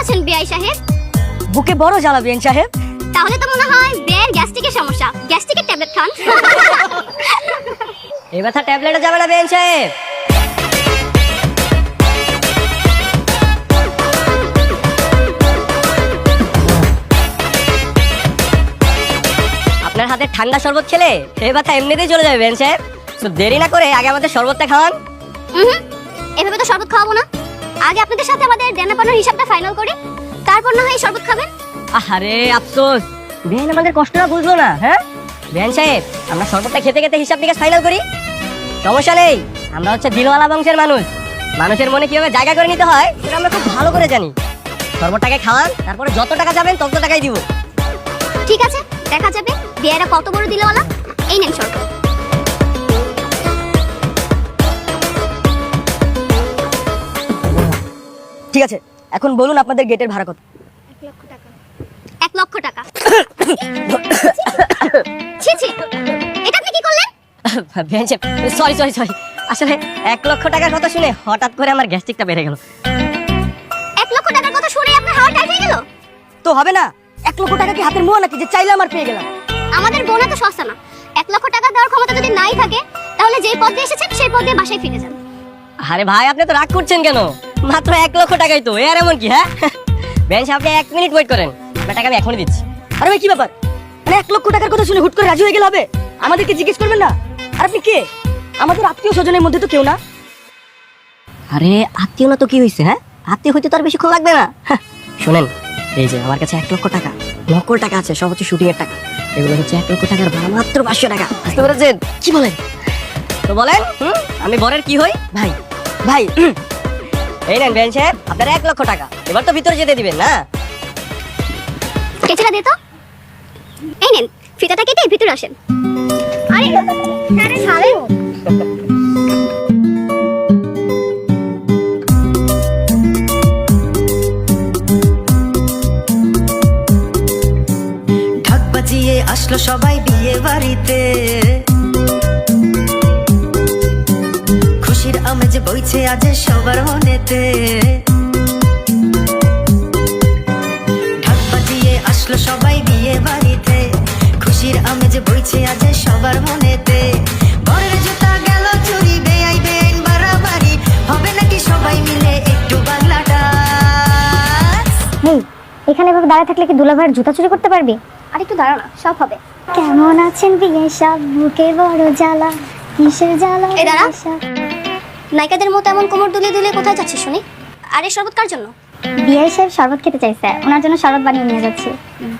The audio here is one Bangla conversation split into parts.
আছেন বিআই সাহেব? বুকে বড় জ্বালা বিয়ান সাহেব। তাহলে তো মনে হয় বিয়ের গ্যাস্ট্রিকের সমস্যা। গ্যাস্ট্রিকের ট্যাবলেট খান। এই ব্যথা ট্যাবলেটে যাবে না বিয়ান সাহেব। আপনার হাতে ঠান্ডা শরবত খেলে এই ব্যথা এমনিতেই চলে যাবে বিয়ান সাহেব। তো দেরি না করে আগে আমাদের শরবতটা খাওয়ান। এভাবে তো শরবত খাওয়াবো না। আগে আপনাদের সাথে আমাদের দেনা পানোর হিসাবটা ফাইনাল করি। তারপর না হয় এই শরবত খাবেন? আরে আফসোস। বেন আমাদের কষ্টটা বুঝলো না হ্যাঁ? বেন সাহেব আমরা শরবতটা খেতে খেতে হিসাব নিকাশ ফাইনাল করি? সমস্যা নেই আমরা হচ্ছে দিলওয়ালা বংশের মানুষ। মানুষের মনে কীভাবে জায়গা করে নিতে হয় সেটা আমরা খুব ভালো করে জানি। শরবতটাকে খাওয়ান তারপরে যত টাকা যাবেন তত টাকাই দিব। ঠিক আছে দেখা যাবে। বিয়েরা কত বড় দিলওয়ালা এই নেন শরবত। ঠিক আছে এখন বলুন আপনাদের গেটের ভাড়া কত? এক লক্ষ টাকা। ছি ছি এটা আপনি কি করলেন? সরি সরি সরি আসলে এক লক্ষ টাকার কথা শুনে হঠাৎ করে আমার গ্যাস্ট্রিকটা বেড়ে গেল। এক লক্ষ টাকার কথা শুনে আপনার হয়ে গেল? তো হবে না এক লক্ষ টাকা কি হাতের মোয়া নাকি? যে চাইলে আমার পেয়ে গেলাম। আমাদের বোনা তো সস্তা না। এক লক্ষ টাকা দেওয়ার ক্ষমতা যদি নাই থাকে তাহলে যেই পদ দিয়ে এসেছেন সেই পদ দিয়ে বাসায় ফিরে যান। আরে ভাই আপনি তো রাগ করছেন কেন? মাত্র এক লক্ষ টাকাই তো এ আর এমন কি হ্যাঁ? বেন সাহেব, এক মিনিট ওয়েট করেন টাকা আমি এখনই দিচ্ছি। আরে ভাই কি ব্যাপার? মানে এক লক্ষ টাকার কথা শুনে হুট করে রাজি হয়ে গেলে হবে? আমাদেরকে জিজ্ঞেস করবেন না? আর আপনি কে? আমাদের আত্মীয় স্বজনের মধ্যে তো কেউ না। আরে আত্মীয় না তো কি হয়েছে হ্যাঁ? আত্মীয় হইতে তো আর বেশিক্ষণ লাগবে না। হ্যাঁ, শোনেন এই যে আমার কাছে এক লক্ষ টাকা নকল টাকা আছে সব হচ্ছে শুটিং এর টাকা। এগুলো হচ্ছে এক লক্ষ টাকার ভাড়া মাত্র পাঁচশো টাকা। বুঝতে পেরেছেন? কি বলেন? তো বলেন হুম আমি বরের কি হই? ভাই ভাই এই নেন বেন সাহেব আপনার এক লক্ষ টাকা। এবার তো ভিতরে যেতে দিবেন না? দে তো। এই নেন ফিতাটা কেটে ভিতরে আসেন। আরে আরে আসলো সবাই বিয়ে বাড়িতে আজ সবার মনেতে। ঢাক বাজিয়ে আসলো সবাই বিয়ে বাড়িতে। খুশির আমেজ বইছে আজ সবার মনেতে। বরের জুতা গেল চুরি বেআই বেআইন বাড়াবাড়ি। হবে নাকি সবাই মিলে একটু বাংলা হেই এখানে এভাবে দাঁড়ায় থাকলে কি দুলাভাইয়ের জুতা চুরি করতে পারবি? আর একটু দাঁড়া না সব হবে। কেমন আছেন বিয়ে সব? বুকে বড় জ্বালা কিসের জ্বালা? এই দাঁড়া নায়িকাদের মতো এমন কোমর দুলে দুলে কোথায় যাচ্ছিস শুনি? আর এই শরবত কার জন্য? বিআই সাহেব শরবত খেতে চাইছে ওনার জন্য শরবত বানিয়ে নিয়ে যাচ্ছি।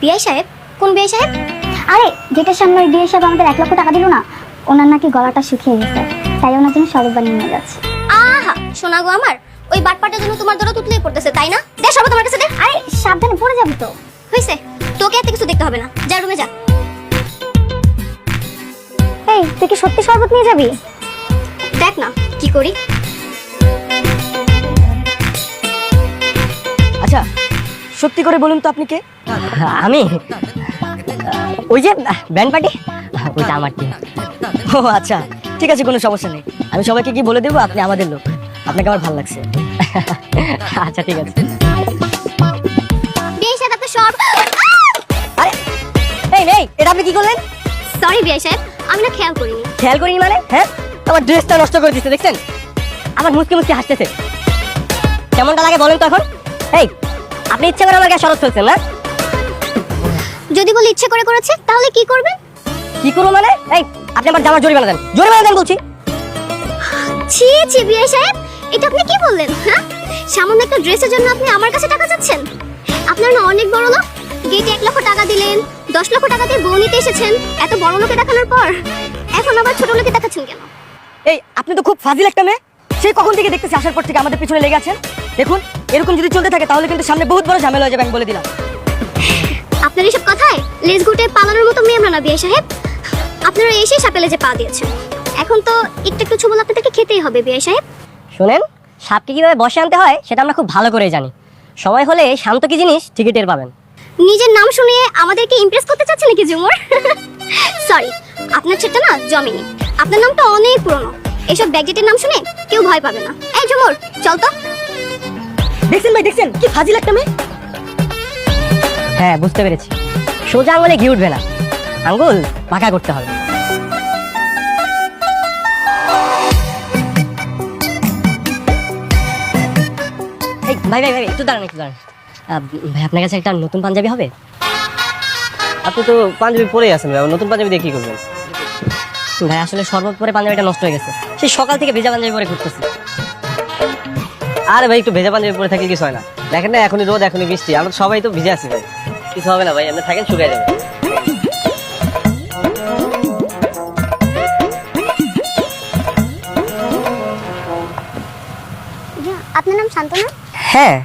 বিআই সাহেব? কোন বিআই সাহেব? আরে গেটের সামনে ওই বিআই সাহেব আমাদের এক লক্ষ টাকা দিল না ওনার নাকি গলাটা শুকিয়ে গেছে তাই ওনার জন্য শরবত বানিয়ে নিয়ে যাচ্ছে। আহা শোনা গো আমার ওই বাটপাটের জন্য তোমার দরদ উতলেই পড়তেছে তাই না? দে শরবত আমার কাছে দে। আরে সাবধানে পড়ে যাবি তো। হইছে তোকে এত কিছু দেখতে হবে না। যা রুমে যা। এই তুই কি সত্যি শরবত নিয়ে যাবি? দেখ না কি করি? আচ্ছা সত্যি করে বলুন তো আপনি কে? আমি? ওই যে ব্যান্ড পার্টি? ওইটা আমার টিম ও আচ্ছা ঠিক আছে কোনো সমস্যা নেই। আমি সবাইকে কি বলে দেবো? আপনি আমাদের লোক। আপনাকে আমার ভালো লাগছে। আচ্ছা ঠিক আছে। বিআই সাহেব আপনার সব আরে এই নেই এটা আপনি কি করলেন? সরি বিআই সাহেব আমি না খেয়াল করিনি। খেয়াল করিনি মানে? হ্যাঁ? আমার ড্রেসটা নষ্ট করে দিচ্ছে দেখছেন? আমার মুসকে মুসকে হাসতেছে। কেমনটা লাগে বলেন তো এখন? এই আপনি ইচ্ছে করে আমার গায়ে শরৎ ফেলছেন না? যদি বলে ইচ্ছে করে করেছে তাহলে কি করবেন? কি করব মানে? এই আপনি আমার জামা জরিমানা দেন। জরিমানা দেন বলছি। ছি ছি বিআই সাহেব এটা আপনি কি বললেন হ্যাঁ? সামান্য একটা ড্রেসের জন্য আপনি আমার কাছে টাকা চাচ্ছেন? আপনার না অনেক বড় লোক। গেটে এক লক্ষ টাকা দিলেন দশ লক্ষ টাকা দিয়ে বউ নিতে এসেছেন এত বড় লোকে দেখানোর পর। এখন আবার ছোট লোকে দেখাচ্ছেন কেন? এই আপনি তো খুব ফাজিল একটা মেয়ে। সেই কখন থেকে দেখতেছি আসার পর থেকে আমাদের পিছনে লেগে আছেন? দেখুন এরকম যদি চলতে থাকে তাহলে কিন্তু সামনে বহুত বড় ঝামেলা হয়ে যাবে আমি বলে দিলাম। আপনার এসব কথায় লেজ পালানোর মতো মেয়ে আমরা না বিয়ে সাহেব। আপনারা এসে সাপেলে যে পা দিয়েছেন। এখন তো একটু একটু ছবল আপনাদেরকে খেতেই হবে বিয়ে সাহেব। শোনেন সাপকে কীভাবে বসে আনতে হয় সেটা আমরা খুব ভালো করে জানি। সময় হলে শান্ত কি জিনিস ঠিকই টের পাবেন। নিজের নাম শুনিয়ে আমাদেরকে ইমপ্রেস করতে চাচ্ছেন নাকি জুমুর? সরি আপনার ছেলেটা না জমেনি। আপনার নামটা অনেক পুরনো। এসব ব্যাগজেটের নাম শুনে কেউ ভয় পাবে না। এই ঝুমুর চল তো। দেখছেন ভাই দেখছেন? কি ফাজিল একটা মেয়ে? হ্যাঁ বুঝতে পেরেছি। সোজা আঙুলে ঘি উঠবে না। আঙ্গুল পাকা করতে হবে। ভাই ভাই ভাই একটু দাঁড়ান একটু দাঁড়ান। ভাই আপনার কাছে একটা নতুন পাঞ্জাবি হবে? আপনি তো পাঞ্জাবি পরেই আছেন ভাই। নতুন পাঞ্জাবি দিয়ে কি করবেন? ভাই আসলে শরবত পরে পাঞ্জাবিটা নষ্ট হয়ে গেছে। সেই সকাল থেকে ভেজা পাঞ্জাবি পরে ঘুরতেছি। আরে ভাই একটু ভেজা পাঞ্জাবি পরে থাকলে কিছু হয় না। দেখেন না এখনই রোদ এখনই বৃষ্টি। আমরা সবাই তো ভিজে আছি ভাই। কিছু হবে না ভাই আপনি থাকেন শুকিয়ে যাবে। আপনার নাম শান্তনা? হ্যাঁ।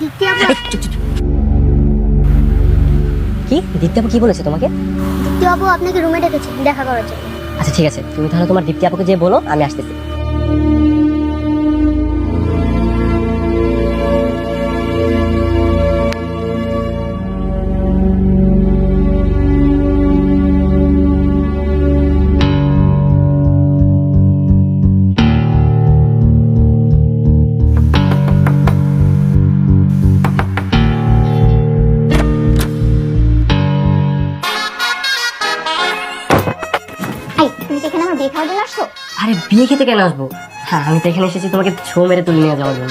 দ্বিতীয়। কি? আপু কি বলেছে তোমাকে? দ্বিতীয় আপু আপনাকে রুমে ডেকেছে দেখা করার জন্য। আচ্ছা ঠিক আছে। তুমি তাহলে তোমার দীপ্তি আপুকে যে বলো আমি আসতেছি। তুমি কি এখানে আমার বিয়ে খাওয়ার জন্য আসছো? আরে বিয়ে খেতে কেন আসব? হ্যাঁ আমি তো এখানে এসেছি তোমাকে ছো মেরে তুলে নিয়ে যাওয়ার জন্য।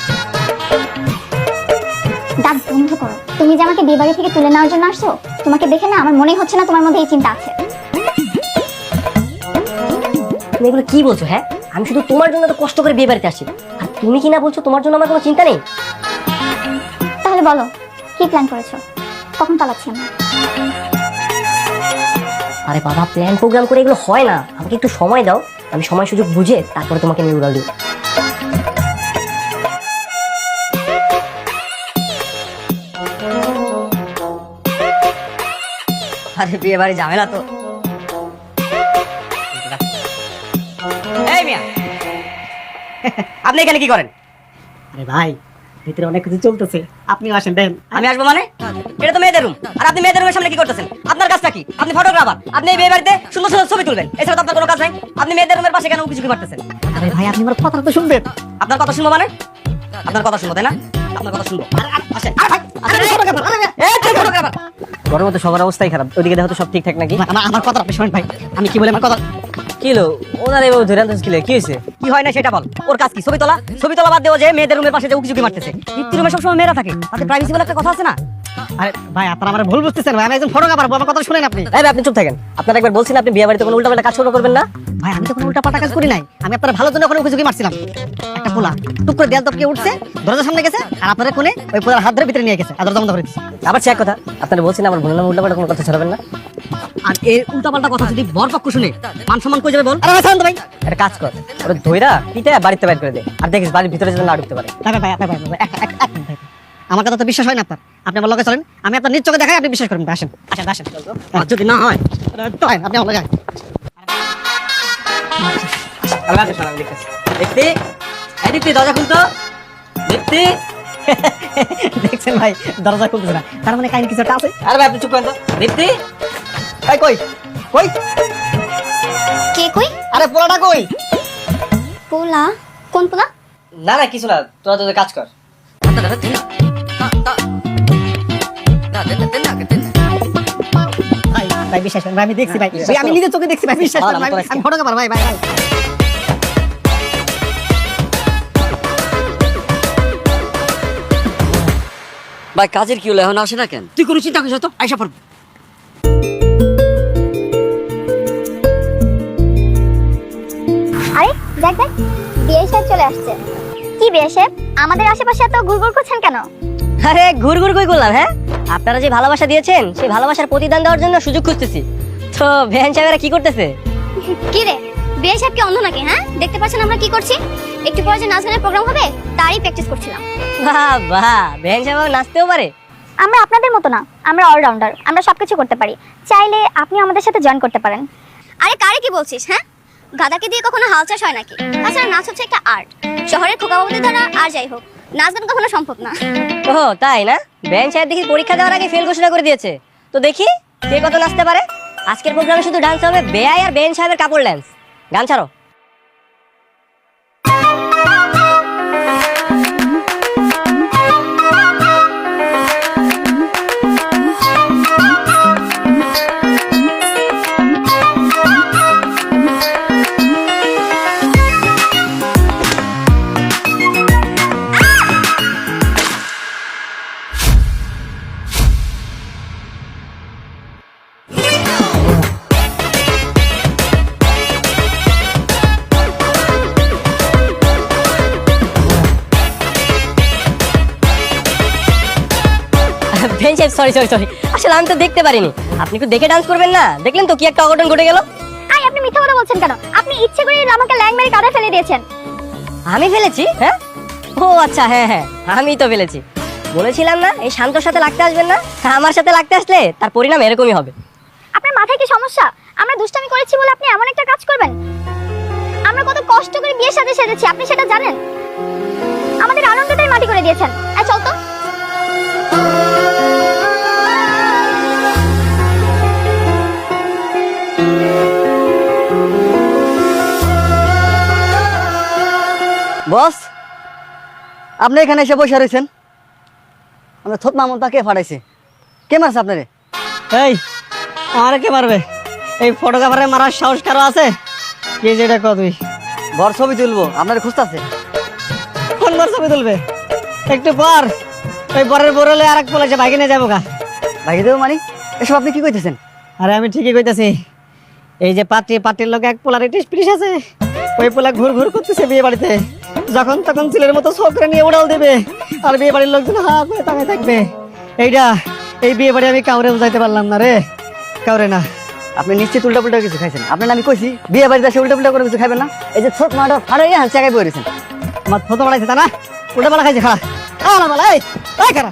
দাঁত বন্ধ করো। তুমি যে আমাকে বিয়ে বাড়ি থেকে তুলে নেওয়ার জন্য আসছো তোমাকে দেখে না আমার মনেই হচ্ছে না তোমার মধ্যে এই চিন্তা আছে। তুমি এগুলো কি বলছো হ্যাঁ? আমি শুধু তোমার জন্য তো কষ্ট করে বিয়ে বাড়িতে আসছি। আর তুমি কি না বলছো তোমার জন্য আমার কোনো চিন্তা নেই? তাহলে বলো কি প্ল্যান করেছ? কখন পালাচ্ছি আমরা? আরে বাবা প্ল্যান প্রোগ্রাম করে এগুলো হয় না। আমাকে একটু সময় দাও, আমি সময় সুযোগ বুঝে তারপরে তোমাকে নিয়ে উড়াল দিই আরে বিয়ে বাড়ি ঝামেলা তো। আপনি এখানে কি করেন? ভাই ভিতরে অনেক কিছু চলতেছে। আপনি আসেন দেন। আমি আসব মানে? এটা তো মেয়েদের রুম আর আপনি মেয়েদের রুমের সামনে কি করতেছেন? আপনার কাজটা কি? আপনি ফটোগ্রাফার আপনি এই বাড়িতে সুন্দর সুন্দর ছবি তুলবেন। এছাড়া তো আপনার কোনো কাজ নাই। আপনি মেয়েদের রুমের পাশে কেন কিছু কি করতেছেন আরে ভাই আপনি আমার কথা তো শুনবেন। আপনার কথা শুনব মানে? আপনার কথা শুনব তাই না? আপনার কথা শুনব। আসেন। গরমে তো সবার অবস্থাই খারাপ। ওইদিকে দেখো তো সব ঠিকঠাক নাকি? আমার কথা আপনি শুনেন ভাই। আমি কি বলে আমার কথা? কি হলো ওনার এভাবে ধরে আনতেছে কি কি হয়েছে? কি হয় না সেটা বল। ওর কাজ কি? ছবি তোলা? ছবি তোলা বাদ দেওয়া যে মেয়েদের রুমের পাশে যে উকি মারতেছে। দীপ্তি রুমে সবসময় মেয়েরা থাকে। তাতে প্রাইভেসি বলে একটা কথা আছে না? আরে ভাই আপনারা আমার ভুল বুঝতেছেন ভাই। আমি একজন ফটোগ্রাফার আমার কথা শুনেন আপনি। ভাই, আপনি চুপ থাকেন। আপনার একবার বলছেন আপনি বিয়ে বাড়িতে কোনো উল্টাপাল্টা কাজ করবেন না? ভাই আমি তো কোনো কাজ করি নাই। আমি আপনার ভালোর জন্য ওখানে উকি মারছিলাম। একটা পোলা টুক করে দেয়াল টপকে উঠছে দরজার সামনে গেছে আর আপনারা কোনে ওই পোলার হাত ধরে ভিতরে নিয়ে গেছে আর দরজা বন্ধ করে দিচ্ছে আবার চেক কথা আপনারা বলছেন আমার নামে উল্টাপাল্টা কোনো কথা ছড়াবেন না? আর এই উল্টা পাল্টা কথা যদি বর পক্ষ শুনে মান সম্মান যাবে বল। আরে শান্ত ভাই। একটা কাজ কর ওরা ধইরা পিঠে বাড়িতে বাইর করে দে। আর দেখিস বাড়ির ভিতরে যেন না ঢুকতে পারে। ভাই ভাই ভাই, ভাই। আমার কথা তো বিশ্বাস হয় না আপনার। আপনি আমার লগে চলেন আমি আপনার নিজ চোখে দেখাই আপনি বিশ্বাস করবেন আসেন আসেন আসেন। আর যদি না হয়? তাহলে তো হয়, আপনি আমার লগে দেখতে এই দেখতে দরজা খুলতো? দেখতে। দেখছেন ভাই দরজা খুলতেছে না। তার মানে কাহিনী কিছু একটা আছে? আরে ভাই আপনি চুপ করেন তো। দেখতে। ভাই কই? কই? কে কই? আরে পোলাটা কই? পোলা? কোন পোলা? না না কিছু না তোরা তোদের কাজ কর। ভাই ভাই বিশ্বাস করেন ভাই আমি দেখছি ভাই। ভাই, আমি নিজের চোখে দেখছি ভাই বিশ্বাস করেন ভাই, আমি ফটোগ্রাফার ভাই ভাই ভাই। ভাই কাজের কি হলো? এখন আসে না কেন? তুই কোনো চিন্তা করিস তো আইসা পড়ব। দেখ দেখ বিয়ে সাহেব চলে আসছে। কি বিয়ে সাহেব? আমাদের আশেপাশে এত ঘুরঘুর করছেন কেন? আরে ঘুর ঘুর কই করলাম হ্যাঁ? আপনারা যে ভালোবাসা দিয়েছেন সেই ভালোবাসার প্রতিদান দেওয়ার জন্য সুযোগ খুঁজতেছি। তো ভ্যান সাহেবেরা কি করতেছে? কি রে? বিয়ে সাহেব কি অন্ধ নাকি হ্যাঁ? দেখতে পাচ্ছেন আমরা কি করছি? একটু পরে যে নাচ গানের প্রোগ্রাম হবে তারই প্র্যাকটিস করছিলাম। বাহ বাহ ভ্যান সাহেব নাচতেও পারে? আমরা আপনাদের মতো না আমরা অলরাউন্ডার আমরা সবকিছু করতে পারি। চাইলে আপনি আমাদের সাথে জয়েন করতে পারেন। আরে কারে কি বলছিস হ্যাঁ? গাদাকে দিয়ে কখনো হাল চাষ হয় নাকি? তাছাড়া নাচ হচ্ছে একটা আর্ট শহরের খোকাবাবুদের দ্বারা আর যাই হোক, নাচ গান কখনো সম্ভব না। ও তাই না? ভ্যান সাহেব দেখি পরীক্ষা দেওয়ার আগে ফেল ঘোষণা করে দিয়েছে। তো দেখি কে কত নাচতে পারে। আজকের প্রোগ্রামে শুধু ডান্স হবে, বেআই আর বেন সাহেবের কাপড় ল্যান্স গান ছাড়ো। বেন সাহেব সরি সরি সরি আসলে আমি তো দেখতে পারিনি। আপনি একটু দেখে ডান্স করবেন না? দেখলেন তো কি একটা অঘটন ঘটে গেল? আই আপনি মিথ্যা কথা বলছেন কেন? আপনি ইচ্ছে করে আমাকে ল্যাং মেরে কাঁধে ফেলে দিয়েছেন। আমি ফেলেছি? হ্যাঁ? ও আচ্ছা হ্যাঁ হ্যাঁ আমি তো ফেলেছি। বলেছিলাম না এই শান্তর সাথে লাগতে আসবেন না? আমার সাথে লাগতে আসলে তার পরিণাম এরকমই হবে। আপনার মাথায় কি সমস্যা? আমরা দুষ্টামি করেছি বলে আপনি এমন একটা কাজ করবেন? আমরা কত কষ্ট করে বিয়ের সাথে সেজেছি আপনি সেটা জানেন? আমাদের আনন্দটাই মাটি করে দিয়েছেন। চল তো। বস আপনি এখানে এসে বসে রয়েছেন। আমরা থোত মামুন কে ফাটাইছে কে মারছে আপনারে? এই আমার কে মারবে? এই ফটোগ্রাফারে মারার সাহস কারও আছে? কে যেটা কত তুই? বর ছবি তুলবো আপনার খুঁজতেছে। কোন বার ছবি তুলবে? একটু পর। ওই বরের বরলে আর এক পলাশে বাইকে নিয়ে যাব গা। ভাই দেবো মানে? এসব আপনি কি কইতেছেন? আরে আমি ঠিকই কইতাছি। এই যে পাত্রী পাত্রীর লোক এক পোলার একটি স্পিরিস আছে। ওই পোলা ঘুর ঘুর করতেছে বিয়ে বাড়িতে। যখন তখন ছেলের মতো ছোকরা নিয়ে উড়াল দেবে। আর বিয়ে বাড়ির লোকজন হা করে তাকায় থাকবে। এইটা এই বিয়ে বাড়ি আমি কাউরে বুঝাইতে পারলাম না রে। কাউরে না। আপনি নিশ্চিত উল্টা পুল্টা কিছু খাইছেন? আপনার আমি কইছি বিয়ে বাড়িতে এসে উল্টা পুল্টা করে কিছু খাবেন না। এই যে ছোট মাটা ফাটাই হাসি আগাই বই রয়েছেন আমার ফটো বাড়াইছে তা না? উল্টা পালা খাইছে খা। আলা মালা এই এই খারাপ